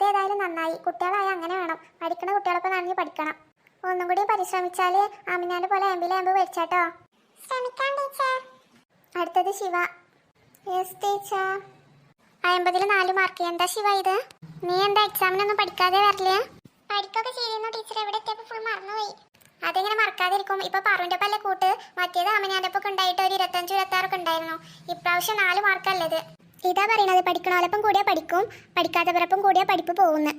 അതേതായാലും നന്നായി. കുട്ടികളായ അങ്ങനെ വേണം. പഠിക്കണ കുട്ടികളൊക്കെ നനഞ്ഞ് പഠിക്കണം. ഒന്നും കൂടി പരിശ്രമിച്ചാൽ ആമിനാന്റെ പോലെ എമ്പിലെ എമ്പ് മേടിച്ചാട്ടോ ശ്രമിക്കാം ടീച്ചർ. അടുത്തത് ശിവ. Yes teacher. അമ്പതിൽ നാല് മാർക്ക് എന്താ ശിവ ഇത്? നീ എന്താ എക്സാമിനൊന്നും പഠിക്കാതെ വരില്ല പഠിക്കൊക്കെ ചെയ്യുന്നു ടീച്ചർ. എവിടെ എത്തിയപ്പോൾ ഫുൾ മറന്നുപോയി. അതെങ്ങനെ മറക്കാതിരിക്കും? ഇപ്പൊ പാറുവിന്റെ പല്ല കൂട്ട്. മറ്റേത് അമ്മനാന്റെ ഒക്കെ ഉണ്ടായിട്ട് ഒരു ഇരുപത്തഞ്ച് ഇരുപത്തി ആറൊക്കെ ഉണ്ടായിരുന്നു. ഇപ്രാവശ്യം നാല് മാർക്കല്ലത് ഇതാ പറയണത് പഠിക്കണോലപ്പം കൂടിയാ പഠിക്കും പഠിക്കാത്തവരപ്പം കൂടിയാ പഠിപ്പ് പോകുന്നു.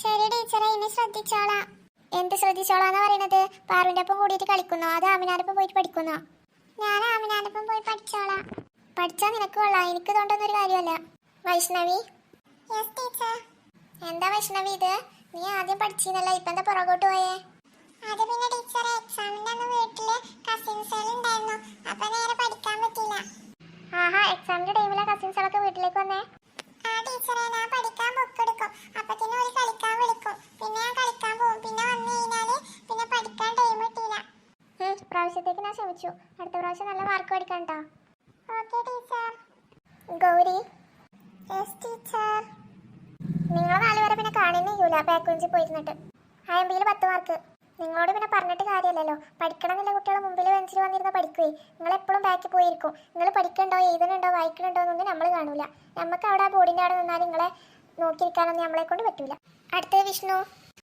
ശരി ടീച്ചറെ ഇനി ശ്രദ്ധിച്ചോളാം. എന്ത് ശ്രദ്ധിച്ചോളാന്ന് പറയണത്? പാറുവിന്റെ ഒപ്പം കൂടിയിട്ട് കളിക്കുന്നോ? അത് ആമിനാനൊപ്പം പോയിട്ട് പഠിക്കുന്നോ? ഞാൻ ആമിനാനൊപ്പം പോയി പഠിച്ചോളാം. പഠിച്ചാ നിനക്ക് കൊള്ളാം. എനിക്ക് ഇതുകൊണ്ടൊന്നും ഒരു കാര്യമല്ല വൈഷ്ണവി? എന്താ വൈഷ്ണവി ഇത്? നീ ആദ്യം പഠിച്ചിരുന്നല്ല ഇപ്പൊ എന്താ പുറകോട്ട് പോയേ? അത് പിന്നെ ടീച്ചറെ എക്സാമിന്റെ അന്ന് വീട്ടിൽ കസിൻസ് ഉണ്ടായിരുന്നു. അപ്പൊ നേരെ പഠിക്കാൻ പറ്റില്ല ആഹാ എക്സാമിന്റെ ടൈമിലെ കസിൻസുകളൊക്കെ വീട്ടിലേക്ക് വന്നേ? ആ ടീച്ചറെ ഞാൻ പഠിക്കാൻ ബുക്ക് എടുക്കും. അപ്പത്തിന് ഒരു കളിക്കാൻ വിളിക്കും. പിന്നെ ഞാൻ കളിക്കാൻ പോകും. പിന്നെ വന്നു കഴിഞ്ഞാൽ പിന്നെ പഠിക്കാൻ ടൈം കിട്ടിയില്ല പ്രാവശ്യത്തേക്ക് ഞാൻ ശ്രമിച്ചു അടുത്ത പ്രാവശ്യം നല്ല മാർക്ക് പഠിക്കണം കേട്ടോ okay teacher. Gauri. Yes teacher. നിങ്ങൾ നാലുപേരെ പിന്നെ കാണുന്നേ ബാക്ക് ബാക്കുഞ്ചി പോയിരുന്നിട്ട്. ആ എം ബിയിൽ പത്ത് മാർക്ക് നിങ്ങളോട് പിന്നെ പറഞ്ഞിട്ട് കാര്യമല്ലല്ലോ. പഠിക്കണം എന്നുള്ള കുട്ടികളെ മുമ്പിൽ ബെഞ്ചിൽ വന്നിരുന്ന് പഠിക്കുവേ. നിങ്ങൾ എപ്പോഴും ബാക്കിൽ പോയിരിക്കും. നിങ്ങൾ പഠിക്കണ്ടോ എഴുതണുണ്ടോ വായിക്കണുണ്ടോ എന്നൊന്നും നമ്മൾ കാണൂല. നമുക്ക് അവിടെ ആ ബോർഡിന്റെ അവിടെ നിന്നാൽ നിങ്ങളെ നോക്കിയിരിക്കാനൊന്നും നമ്മളെ കൊണ്ട് പറ്റൂല. അടുത്തത് വിഷ്ണു.